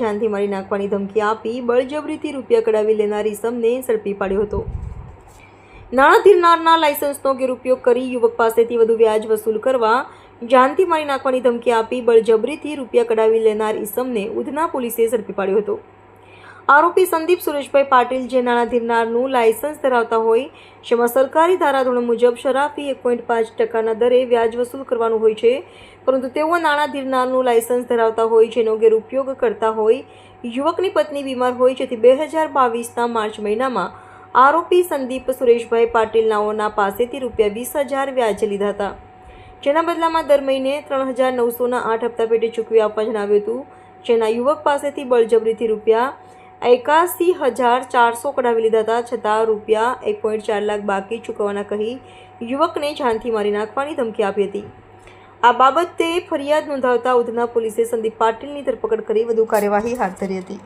જાનથી મારી નાખવાની ધમકી આપી બળજબરીથી રૂપિયા કઢાવી લેનાર ઇસમને ઝડપી પાડ્યો હતો. નાણાં ધીરનારના લાયસન્સનો દુરુપયોગ કરી યુવક પાસેથી વધુ વ્યાજ વસૂલ કરવા જાનથી મારી નાખવાની ધમકી આપી બળજબરીથી રૂપિયા કઢાવી લેનાર ઈસમને ઉધના પોલીસે ઝડપી પાડ્યો હતો. આરોપી સંદીપ સુરેશભાઈ પાટીલ, જે નાણાં ધીરનારનું લાયસન્સ ધરાવતા હોય, જેમાં સરકારી ધારાધોરણ મુજબ શરાફી એક પોઈન્ટ પાંચ ટકાના દરે વ્યાજ વસૂલ કરવાનું હોય છે. પરંતુ તેઓ નાણાં ધીરનારનું લાયસન્સ ધરાવતા હોય, જેનો ગેરઉપયોગ કરતા હોય, યુવકની પત્ની બીમાર હોય, જેથી બે હજાર બાવીસના માર્ચ મહિનામાં આરોપી સંદીપ સુરેશભાઈ પાટીલ નાઓના પાસેથી રૂપિયા વીસ હજાર વ્યાજે લીધા હતા. જેના બદલામાં દર મહિને ત્રણ હજાર નવસોના આઠ હપ્તા પેટે ચૂકવી આપવા જણાવ્યું હતું. જેના યુવક પાસેથી બળજબરીથી રૂપિયા એકાસી હજાર ચારસો કઢાવી લીધા હતા, છતાં રૂપિયા એક પોઈન્ટ ચાર લાખ બાકી ચૂકવવાના કહી યુવકને જાનથી મારી નાખવાની ધમકી આપી હતી. આ બાબતે ફરિયાદ નોંધાવતા ઉધના પોલીસે સંદીપ પાટીલની ધરપકડ કરી વધુ કાર્યવાહી હાથ ધરી હતી.